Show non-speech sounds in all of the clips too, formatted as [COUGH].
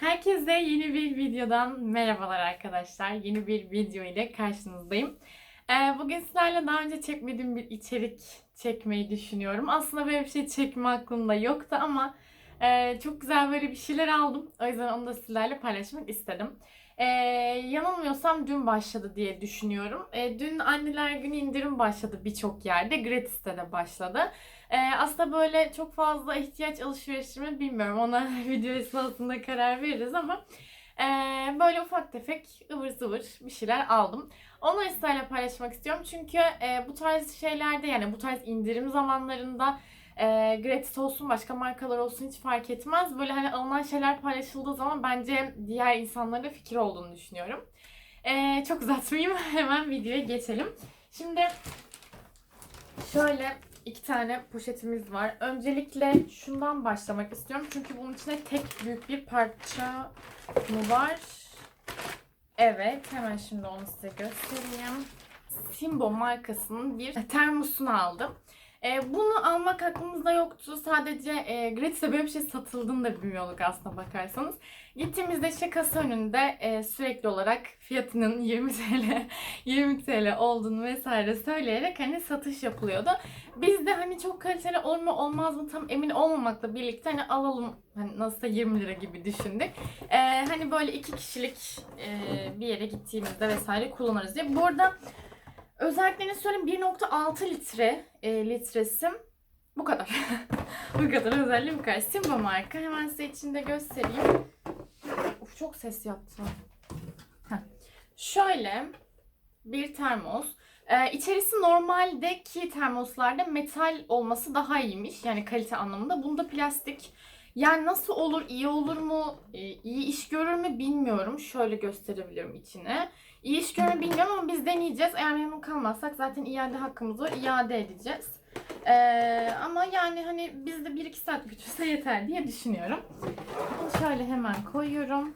Herkese yeni bir videodan merhabalar arkadaşlar. Yeni bir video ile karşınızdayım. Ee, bugün sizlerle daha önce çekmediğim bir içerik çekmeyi düşünüyorum. Aslında böyle bir şey çekme aklımda yoktu ama e, çok güzel böyle bir şeyler aldım. O yüzden onu da sizlerle paylaşmak istedim. Ee, yanılmıyorsam dün başladı diye düşünüyorum. Ee, dün anneler günü indirim başladı birçok yerde. Gratis'te de başladı. Ee, aslında böyle çok fazla ihtiyaç alışverişi mi bilmiyorum. Ona [LAUGHS] video esnasında karar veririz ama e, böyle ufak tefek ıvır zıvır bir şeyler aldım. Onları sizlerle paylaşmak istiyorum. Çünkü e, bu tarz şeylerde yani bu tarz indirim zamanlarında e, gratis olsun başka markalar olsun hiç fark etmez. Böyle hani alınan şeyler paylaşıldığı zaman bence diğer insanlara da fikir olduğunu düşünüyorum. E, çok uzatmayayım [LAUGHS] hemen videoya geçelim. Şimdi şöyle iki tane poşetimiz var. Öncelikle şundan başlamak istiyorum. Çünkü bunun içinde tek büyük bir parça mı var? Evet, hemen şimdi onu size göstereyim. Simbo markasının bir termosunu aldım. E, bunu almak aklımızda yoktu. Sadece e, gratis'e böyle bir şey satıldığını da bilmiyorduk aslında bakarsanız. Gittiğimizde işte kasa önünde e, sürekli olarak fiyatının [LAUGHS] 20 TL, 20 TL olduğunu vesaire söyleyerek hani satış yapılıyordu. Biz de hani çok kaliteli olur mu olmaz mı tam emin olmamakla birlikte hani alalım hani nasılsa 20 lira gibi düşündük. E, hani böyle iki kişilik e, bir yere gittiğimizde vesaire kullanırız diye. Bu arada Özelliklerini söyleyeyim 1.6 litre e, litresi bu kadar. [LAUGHS] bu kadar özelliği bu kadar. Simba marka. Hemen size içinde göstereyim. Uf çok ses yaptı. Şöyle bir termos. Ee, içerisi normaldeki termoslarda metal olması daha iyiymiş. Yani kalite anlamında. Bunda plastik. Yani nasıl olur, iyi olur mu, e, iyi iş görür mü bilmiyorum. Şöyle gösterebilirim içine. İyi iş mü bilmiyorum ama biz deneyeceğiz. Eğer memnun kalmazsak zaten iade hakkımız var. iade edeceğiz. Ee, ama yani hani bizde 1-2 saat götürse yeter diye düşünüyorum. Bunu şöyle hemen koyuyorum.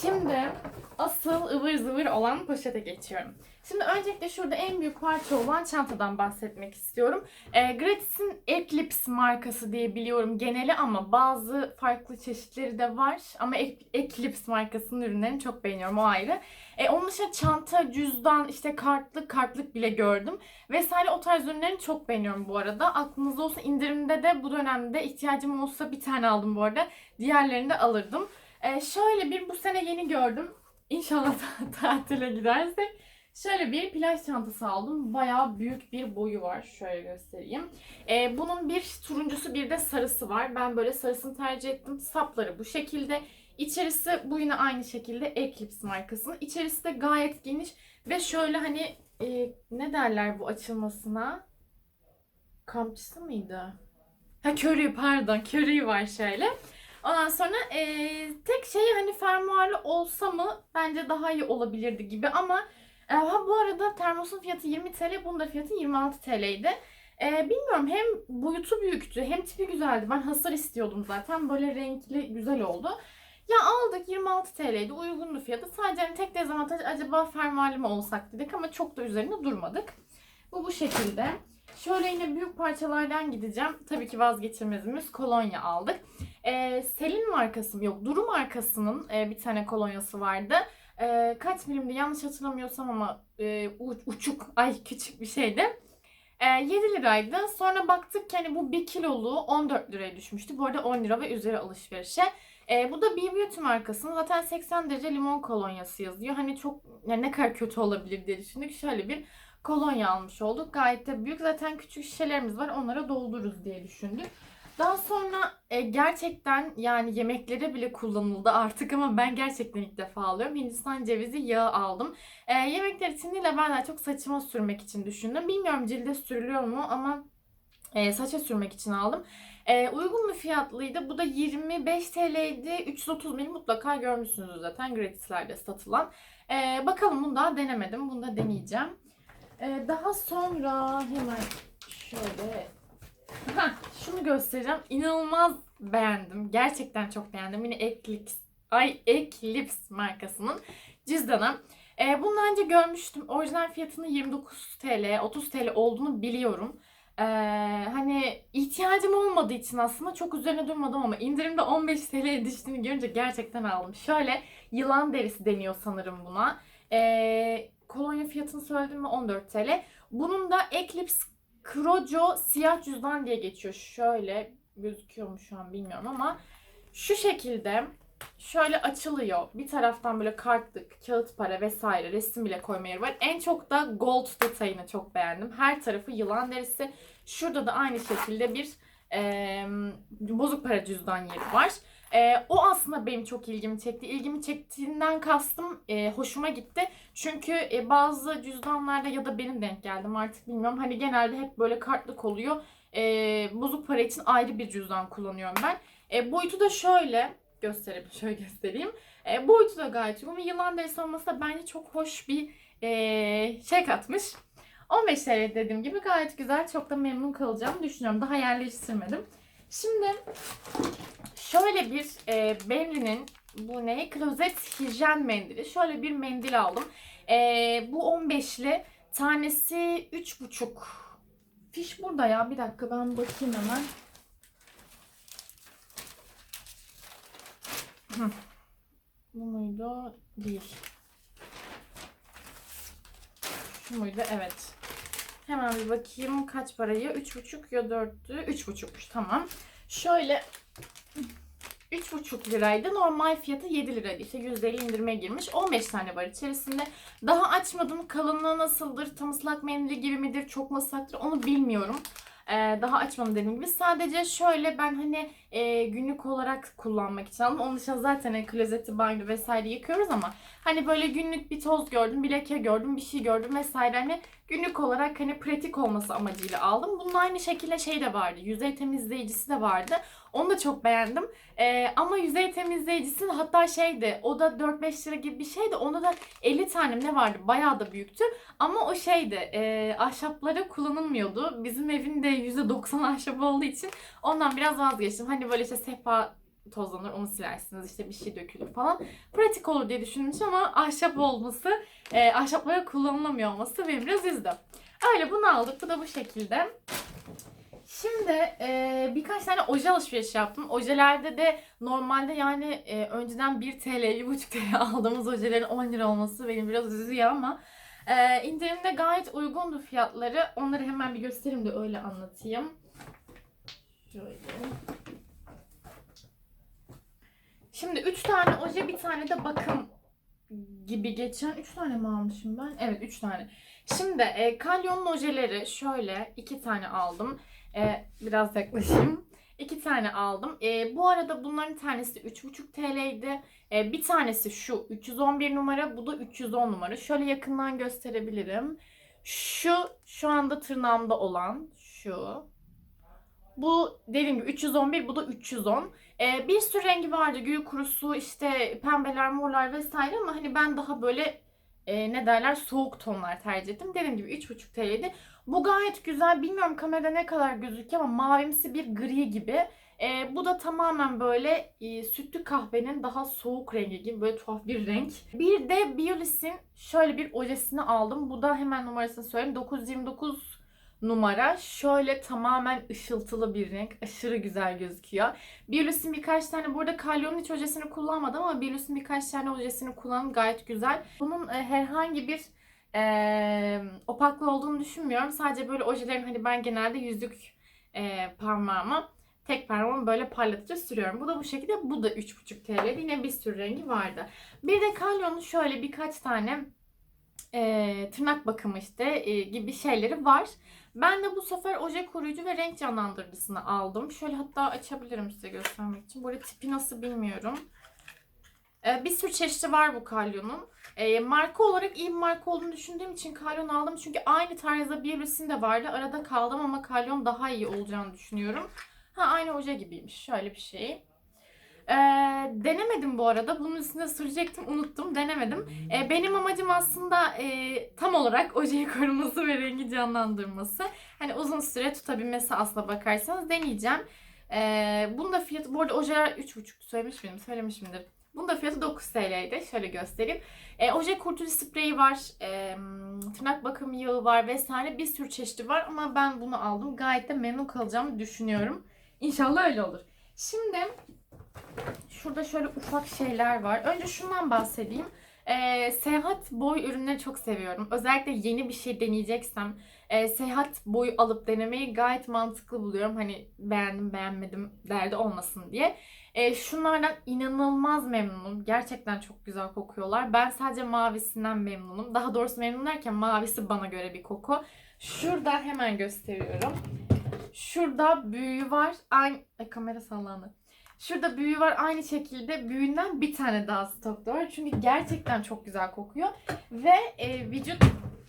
Şimdi asıl ıvır zıvır olan poşete geçiyorum. Şimdi öncelikle şurada en büyük parça olan çantadan bahsetmek istiyorum. E, Gratis'in Eclipse markası diye biliyorum geneli ama bazı farklı çeşitleri de var. Ama E- Eclipse markasının ürünlerini çok beğeniyorum o ayrı. E, onun dışında çanta, cüzdan, işte kartlık, kartlık bile gördüm. Vesaire o tarz ürünlerini çok beğeniyorum bu arada. Aklınızda olsa indirimde de bu dönemde ihtiyacım olsa bir tane aldım bu arada. Diğerlerini de alırdım. E, şöyle bir bu sene yeni gördüm. İnşallah [LAUGHS] tatile gidersek. Şöyle bir plaj çantası aldım. Bayağı büyük bir boyu var. Şöyle göstereyim. Ee, bunun bir turuncusu bir de sarısı var. Ben böyle sarısını tercih ettim. Sapları bu şekilde. İçerisi bu yine aynı şekilde Eclipse markasının. İçerisi de gayet geniş ve şöyle hani e, ne derler bu açılmasına? Kampçısı mıydı? Ha körü pardon körüğü var şöyle. Ondan sonra e, tek şey hani fermuarlı olsa mı bence daha iyi olabilirdi gibi ama ha bu arada termosun fiyatı 20 TL, bunun da fiyatı 26 TL'ydi. E, bilmiyorum hem boyutu büyüktü hem tipi güzeldi. Ben hasar istiyordum zaten. Böyle renkli güzel oldu. Ya aldık 26 TL'ydi. Uygundu fiyatı. Sadece hani tek dezavantaj acaba fermuarlı mı olsak dedik ama çok da üzerinde durmadık. Bu bu şekilde. Şöyle yine büyük parçalardan gideceğim. Tabii ki vazgeçilmezimiz kolonya aldık. E, Selin markası yok Duru markasının e, bir tane kolonyası vardı. E, kaç milimdi yanlış hatırlamıyorsam ama e, uçuk ay küçük bir şeydi. E, 7 liraydı. Sonra baktık ki hani bu 1 kiloluğu 14 liraya düşmüştü. Bu arada 10 lira ve üzeri alışverişe. E, bu da B Beauty markasının zaten 80 derece limon kolonyası yazıyor. Hani çok yani ne kadar kötü olabilir diye düşündük. Şöyle bir kolonya almış olduk. Gayet de büyük. Zaten küçük şişelerimiz var. Onlara doldururuz diye düşündük. Daha sonra e, gerçekten yani yemeklere bile kullanıldı artık ama ben gerçekten ilk defa alıyorum. Hindistan cevizi yağı aldım. E, yemekler için değil de ben daha çok saçıma sürmek için düşündüm. Bilmiyorum cilde sürülüyor mu ama e, saça sürmek için aldım. E, uygun bir fiyatlıydı. Bu da 25 TL'ydi. 330 ml mutlaka görmüşsünüz zaten gratislerde satılan. E, bakalım bunu daha denemedim. Bunu da deneyeceğim. E, daha sonra hemen şöyle Şunu göstereceğim. İnanılmaz beğendim. Gerçekten çok beğendim. Yine Eclipse, ay Eclipse markasının cüzdanı. Ee, bunu önce görmüştüm. Orijinal fiyatının 29 TL, 30 TL olduğunu biliyorum. Ee, hani ihtiyacım olmadığı için aslında çok üzerine durmadım ama indirimde 15 TL'ye düştüğünü görünce gerçekten aldım. Şöyle yılan derisi deniyor sanırım buna. Ee, kolonya fiyatını söyledim mi 14 TL. Bunun da Eclipse Crojo siyah cüzdan diye geçiyor. Şöyle gözüküyor mu şu an bilmiyorum ama şu şekilde şöyle açılıyor. Bir taraftan böyle kartlık, kağıt para vesaire resim bile koyma yeri var. En çok da gold detayını çok beğendim. Her tarafı yılan derisi. Şurada da aynı şekilde bir e, bozuk para cüzdan yeri var. E, o aslında benim çok ilgimi çekti. İlgimi çektiğinden kastım e, hoşuma gitti. Çünkü e, bazı cüzdanlarda ya da benim denk geldim artık bilmiyorum. Hani genelde hep böyle kartlık oluyor. E, bozuk para için ayrı bir cüzdan kullanıyorum ben. E, boyutu da şöyle göstereyim, [LAUGHS] şöyle göstereyim. E, boyutu da gayet uygun. Yılan derisi olması da bence çok hoş bir e, şey katmış. 15 TL dediğim gibi gayet güzel. Çok da memnun kalacağımı düşünüyorum. Daha yerleştirmedim. Şimdi şöyle bir e, Benri'nin bu ne? Klozet hijyen mendili. Şöyle bir mendil aldım. E, bu 15'li. Tanesi 3,5. Fiş burada ya. Bir dakika ben bakayım hemen. Hı. Bu muydu? Değil. Şu muydu? Evet. Hemen bir bakayım kaç parayı? 3,5 ya 4'tü? 3,5'muş tamam. Şöyle 3,5 liraydı. Normal fiyatı 7 liraydı. İşte %50 indirime girmiş. 15 tane var içerisinde. Daha açmadım. Kalınlığı nasıldır? Tam ıslak mendili gibi midir? Çok mu ıslaktır? Onu bilmiyorum. Ee, daha açmadım dediğim gibi. Sadece şöyle ben hani e, günlük olarak kullanmak için aldım. Onun dışında zaten hani klozeti, banyo vesaire yıkıyoruz ama hani böyle günlük bir toz gördüm, bir leke gördüm, bir şey gördüm vesaire. Hani günlük olarak hani pratik olması amacıyla aldım. Bunun aynı şekilde şey de vardı. Yüzey temizleyicisi de vardı. Onu da çok beğendim. Ee, ama yüzey temizleyicisi hatta şeydi. O da 4-5 lira gibi bir şeydi. Onda da 50 tane ne vardı? Bayağı da büyüktü. Ama o şeydi. E, ahşaplara kullanılmıyordu. Bizim evin de %90 ahşap olduğu için ondan biraz vazgeçtim. Hani böyle işte sehpa tozlanır onu silersiniz işte bir şey dökülür falan. Pratik olur diye düşünmüş ama ahşap olması, e, ahşaplara kullanılamıyor olması beni biraz üzdü. Öyle bunu aldık. Bu da bu şekilde. Şimdi e, birkaç tane oje alışveriş yaptım. Ojelerde de normalde yani e, önceden 1 TL, 1,5 TL aldığımız ojelerin 10 lira olması beni biraz üzüyor ama e, indirimde gayet uygundu fiyatları. Onları hemen bir göstereyim de öyle anlatayım. Şöyle. Şimdi 3 tane oje, bir tane de bakım gibi geçen 3 tane mi almışım ben? Evet 3 tane. Şimdi e, Kalyon'un ojeleri şöyle 2 tane aldım. E, biraz yaklaşayım. 2 tane aldım. E, bu arada bunların tanesi 3,5 TL'ydi. E, bir tanesi şu 311 numara, bu da 310 numara. Şöyle yakından gösterebilirim. Şu şu anda tırnağımda olan şu. Bu dediğim gibi 311, bu da 310. Ee, bir sürü rengi vardı. Gül kurusu, işte pembeler, morlar vesaire ama hani ben daha böyle e, ne derler soğuk tonlar tercih ettim. Dediğim gibi 3,5 TL'ydi. Bu gayet güzel. Bilmiyorum kamerada ne kadar gözüküyor ama mavimsi bir gri gibi. E, bu da tamamen böyle e, sütlü kahvenin daha soğuk rengi gibi böyle tuhaf bir renk. Bir de Biolis'in şöyle bir ojesini aldım. Bu da hemen numarasını söyleyeyim. 929 numara. Şöyle tamamen ışıltılı bir renk. Aşırı güzel gözüküyor. Biolis'in birkaç tane, burada Kalyon'un hiç ojesini kullanmadım ama Biolis'in birkaç tane ojesini kullandım. Gayet güzel. Bunun e, herhangi bir e, opaklı olduğunu düşünmüyorum. Sadece böyle ojelerin hani ben genelde yüzük e, parmağıma tek parmağımı böyle parlatıcı sürüyorum. Bu da bu şekilde. Bu da 3,5 TL. Yine bir sürü rengi vardı. Bir de Kalyon'un şöyle birkaç tane e, tırnak bakımı işte e, gibi şeyleri var. Ben de bu sefer oje koruyucu ve renk canlandırıcısını aldım. Şöyle hatta açabilirim size göstermek için. Böyle tipi nasıl bilmiyorum. E, bir sürü çeşidi var bu Kalyon'un. E, marka olarak iyi bir marka olduğunu düşündüğüm için Kalyon aldım. Çünkü aynı tarzda birisinin de vardı. Arada kaldım ama Kalyon daha iyi olacağını düşünüyorum. Ha aynı oje gibiymiş. Şöyle bir şey. Ee, denemedim bu arada. Bunun üstüne sürecektim. Unuttum. Denemedim. Ee, benim amacım aslında e, tam olarak ojeyi [LAUGHS] koruması ve rengi canlandırması. Hani uzun süre tutabilmesi aslına bakarsanız deneyeceğim. Ee, bunun da fiyatı... Bu arada ojeler 3,5 söylemiş miydim? Söylemişimdir. Bunun da fiyatı 9 TL'ydi. Şöyle göstereyim. E, oje kurtucu spreyi var. E, tırnak bakım yağı var vesaire. Bir sürü çeşidi var ama ben bunu aldım. Gayet de memnun kalacağımı düşünüyorum. İnşallah öyle olur. Şimdi şurada şöyle ufak şeyler var. Önce şundan bahsedeyim. E, seyahat boy ürünleri çok seviyorum. Özellikle yeni bir şey deneyeceksem e, seyahat boyu alıp denemeyi gayet mantıklı buluyorum. Hani beğendim beğenmedim derdi olmasın diye. E, şunlardan inanılmaz memnunum. Gerçekten çok güzel kokuyorlar. Ben sadece mavisinden memnunum. Daha doğrusu memnun derken mavisi bana göre bir koku. Şurada hemen gösteriyorum. Şurada büyüğü var. Aynı... Ay, kamera sallandı. Şurada büyüğü var. Aynı şekilde büyüğünden bir tane daha stokta var. Çünkü gerçekten çok güzel kokuyor. Ve e, vücut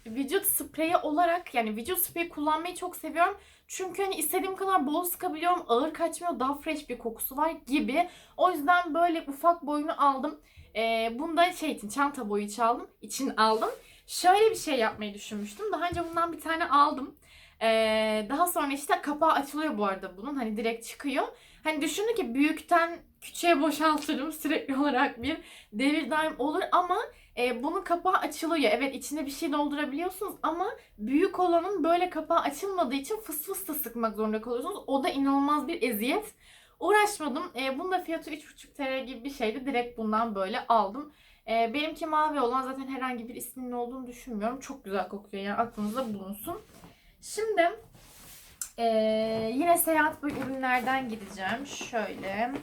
vücut spreyi olarak yani vücut spreyi kullanmayı çok seviyorum. Çünkü hani istediğim kadar bol sıkabiliyorum. Ağır kaçmıyor. Daha fresh bir kokusu var gibi. O yüzden böyle ufak boyunu aldım. Ee, bunu şey için çanta boyu için aldım. için aldım. Şöyle bir şey yapmayı düşünmüştüm. Daha önce bundan bir tane aldım. Ee, daha sonra işte kapağı açılıyor bu arada bunun. Hani direkt çıkıyor. Hani düşündüm ki büyükten küçüğe boşaltırım [LAUGHS] sürekli olarak bir devir daim olur ama e, bunun kapağı açılıyor. Evet içine bir şey doldurabiliyorsunuz ama büyük olanın böyle kapağı açılmadığı için fıs fıs da sıkmak zorunda kalıyorsunuz. O da inanılmaz bir eziyet. Uğraşmadım. E, bunun da fiyatı 3,5 TL gibi bir şeydi. Direkt bundan böyle aldım. E, benimki mavi olan zaten herhangi bir isminin olduğunu düşünmüyorum. Çok güzel kokuyor yani aklınızda bulunsun. Şimdi e, yine seyahat bu ürünlerden gideceğim. Şöyle.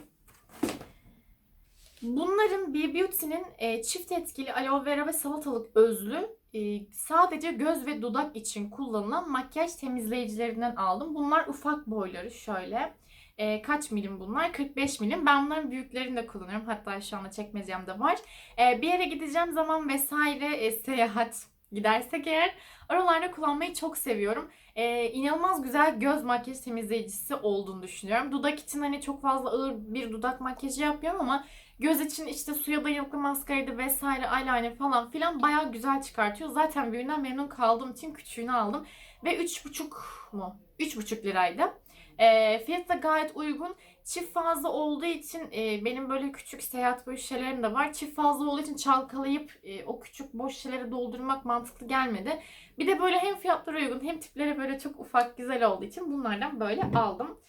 Bunların B Beauty'nin e, çift etkili aloe vera ve salatalık özlü e, sadece göz ve dudak için kullanılan makyaj temizleyicilerinden aldım. Bunlar ufak boyları şöyle. E, kaç milim bunlar? 45 milim. Ben bunların büyüklerini de kullanıyorum. Hatta şu anda çekmecemde var. E, bir yere gideceğim zaman vesaire e, seyahat gidersek eğer oralarda kullanmayı çok seviyorum. Ee, inanılmaz güzel göz makyaj temizleyicisi olduğunu düşünüyorum. Dudak için hani çok fazla ağır bir dudak makyajı yapıyorum ama göz için işte suya dayanıklı maskaraydı vesaire eyeliner falan filan bayağı güzel çıkartıyor. Zaten büyüğünden memnun kaldığım için küçüğünü aldım. Ve 3,5 mu? 3,5 liraydı. E, fiyatı da gayet uygun. Çift fazla olduğu için e, benim böyle küçük seyahat boş şişelerim de var. Çift fazla olduğu için çalkalayıp e, o küçük boş şişeleri doldurmak mantıklı gelmedi. Bir de böyle hem fiyatları uygun hem tipleri böyle çok ufak güzel olduğu için bunlardan böyle aldım.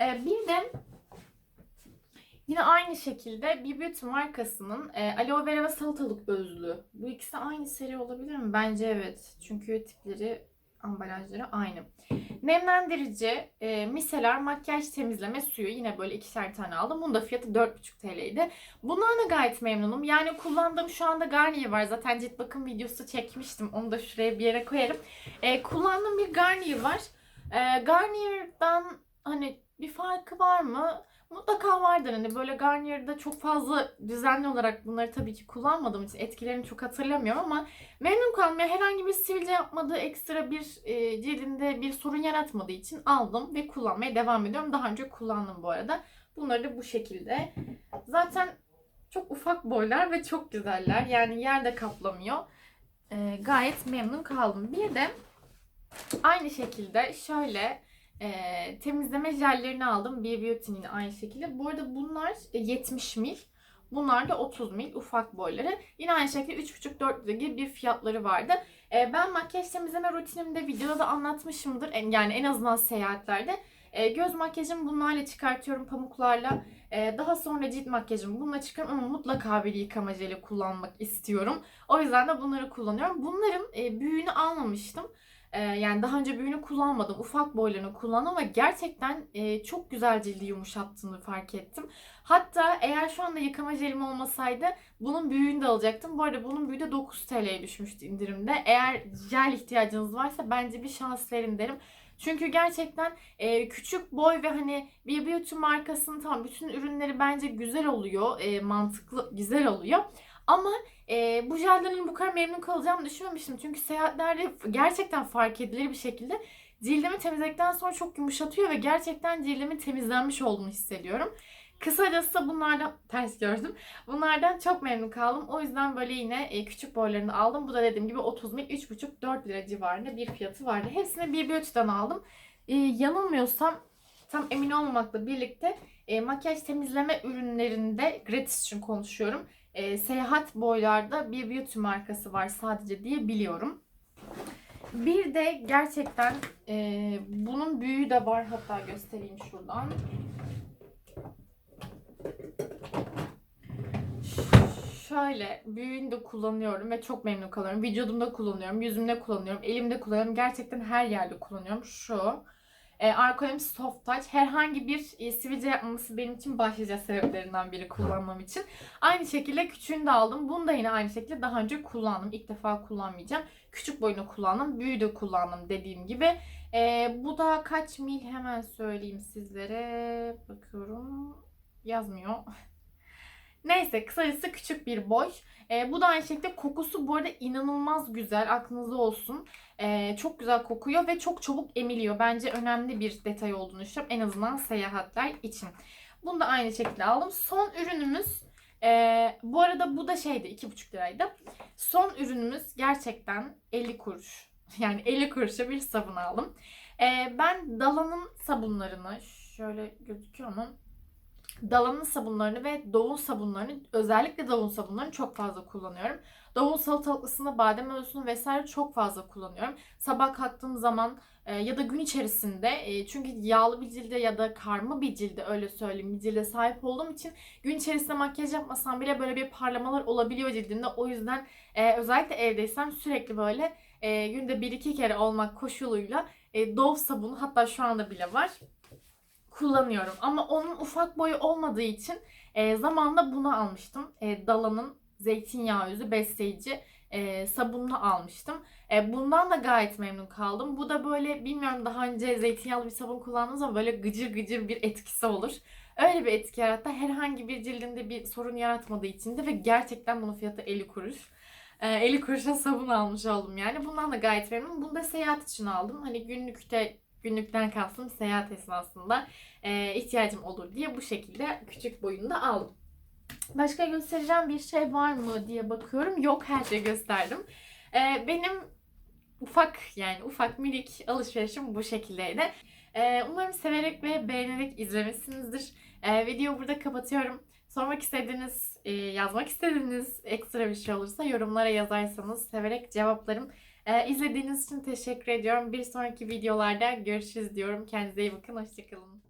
E, bir de Yine aynı şekilde bir Beauty markasının e, aloe vera ve salatalık özlü. Bu ikisi aynı seri olabilir mi? Bence evet. Çünkü tipleri ambalajları aynı. Nemlendirici, e, miseler, makyaj temizleme suyu yine böyle ikişer tane aldım. Bunun da fiyatı 4,5 TL'ydi. Bundan da gayet memnunum. Yani kullandığım şu anda Garnier var. Zaten cilt bakım videosu çekmiştim. Onu da şuraya bir yere koyarım. E, kullandığım bir Garnier var. E, Garnier'dan hani bir farkı var mı? Mutlaka vardır hani böyle Garnier'da çok fazla düzenli olarak bunları tabii ki kullanmadığım için etkilerini çok hatırlamıyorum ama memnun kaldım. Yani herhangi bir sivilce yapmadığı ekstra bir e, cildimde bir sorun yaratmadığı için aldım ve kullanmaya devam ediyorum. Daha önce kullandım bu arada. Bunları da bu şekilde. Zaten çok ufak boylar ve çok güzeller. Yani yerde kaplamıyor. E, gayet memnun kaldım. Bir de aynı şekilde şöyle e, temizleme jellerini aldım. Bir Beauty'nin aynı şekilde. Bu arada bunlar 70 mil. Bunlar da 30 mil ufak boyları. Yine aynı şekilde 3,5-4 lira gibi bir fiyatları vardı. E, ben makyaj temizleme rutinimde videoda da anlatmışımdır. Yani en azından seyahatlerde. E, göz makyajımı bunlarla çıkartıyorum pamuklarla. E, daha sonra cilt makyajımı bununla çıkarıyorum ama mutlaka bir yıkama jeli kullanmak istiyorum. O yüzden de bunları kullanıyorum. Bunların e, büyüğünü almamıştım. Ee, yani daha önce büyüğünü kullanmadım. Ufak boylarını kullandım ama gerçekten e, çok güzel cildi yumuşattığını fark ettim. Hatta eğer şu anda yıkama jelim olmasaydı bunun büyüğünü de alacaktım. Bu arada bunun büyüğü de 9 TL'ye düşmüştü indirimde. Eğer jel ihtiyacınız varsa bence bir şans verin derim. Çünkü gerçekten e, küçük boy ve hani bir Beauty markasının tam bütün ürünleri bence güzel oluyor. E, mantıklı, güzel oluyor. Ama e, bu jelden bu kadar memnun kalacağımı düşünmemiştim. Çünkü seyahatlerde gerçekten fark edilir bir şekilde cildimi temizledikten sonra çok yumuşatıyor ve gerçekten cildimin temizlenmiş olduğunu hissediyorum. Kısacası bunlardan [LAUGHS] ters gördüm. Bunlardan çok memnun kaldım. O yüzden böyle yine küçük boylarını aldım. Bu da dediğim gibi 30 mil 3,5-4 lira civarında bir fiyatı vardı. Hepsini bir Beauty'den aldım. E, yanılmıyorsam tam emin olmamakla birlikte e, makyaj temizleme ürünlerinde gratis için konuşuyorum. E, seyahat boylarda bir beauty markası var sadece diye biliyorum. Bir de gerçekten e, bunun büyüğü de var hatta göstereyim şuradan. Şöyle büyüğünü de kullanıyorum ve çok memnun kalıyorum. Vücudumda kullanıyorum, yüzümde kullanıyorum, elimde kullanıyorum. Gerçekten her yerde kullanıyorum. Şu. E, Arkonim Soft Touch herhangi bir e, sivilce yapmaması benim için başlıca sebeplerinden biri kullanmam için. Aynı şekilde küçüğünü de aldım. Bunu da yine aynı şekilde daha önce kullandım. İlk defa kullanmayacağım. Küçük boyunu kullandım. Büyüğü de kullandım dediğim gibi. E, bu da kaç mil hemen söyleyeyim sizlere. Bakıyorum. Yazmıyor. [LAUGHS] Neyse kısacası küçük bir boy. E, bu da aynı şekilde kokusu bu arada inanılmaz güzel. Aklınızda olsun. E, çok güzel kokuyor ve çok çabuk emiliyor. Bence önemli bir detay olduğunu düşünüyorum. En azından seyahatler için. Bunu da aynı şekilde aldım. Son ürünümüz e, bu arada bu da şeydi 2,5 liraydı. Son ürünümüz gerçekten 50 kuruş. [LAUGHS] Yani 50 kuruşa bir sabun aldım. E, ben Dala'nın sabunlarını şöyle gözüküyor mu? Dala'nın sabunlarını ve Dove'un sabunlarını özellikle Dove'un sabunlarını çok fazla kullanıyorum. Dove'un salatalıklısını, badem özünü vesaire çok fazla kullanıyorum. Sabah kalktığım zaman e, ya da gün içerisinde e, çünkü yağlı bir cilde ya da karma bir cilde öyle söyleyeyim bir cilde sahip olduğum için gün içerisinde makyaj yapmasam bile böyle bir parlamalar olabiliyor cildimde. O yüzden e, özellikle evdeysem sürekli böyle e, günde bir iki kere olmak koşuluyla e, Dove sabunu hatta şu anda bile var kullanıyorum. Ama onun ufak boyu olmadığı için e, zamanında bunu almıştım. E, Dala'nın zeytinyağı yüzü besleyici e, sabununu almıştım. E, bundan da gayet memnun kaldım. Bu da böyle bilmiyorum daha önce zeytinyağlı bir sabun kullandığınız zaman böyle gıcır gıcır bir etkisi olur. Öyle bir etki yarattı. Herhangi bir cildinde bir sorun yaratmadığı için de ve gerçekten bunun fiyatı 50 kuruş. E, 50 kuruşa sabun almış oldum yani. Bundan da gayet memnunum. Bunu da seyahat için aldım. Hani günlükte günlükten kastım seyahat esnasında e, ihtiyacım olur diye bu şekilde küçük boyunda aldım. Başka göstereceğim bir şey var mı diye bakıyorum. Yok her şeyi gösterdim. E, benim ufak yani ufak minik alışverişim bu şekildeydi. E, umarım severek ve beğenerek izlemişsinizdir. E, videoyu burada kapatıyorum. Sormak istediğiniz, e, yazmak istediğiniz ekstra bir şey olursa yorumlara yazarsanız severek cevaplarım. Ee, izlediğiniz için teşekkür ediyorum. Bir sonraki videolarda görüşürüz diyorum. Kendinize iyi bakın. Hoşçakalın.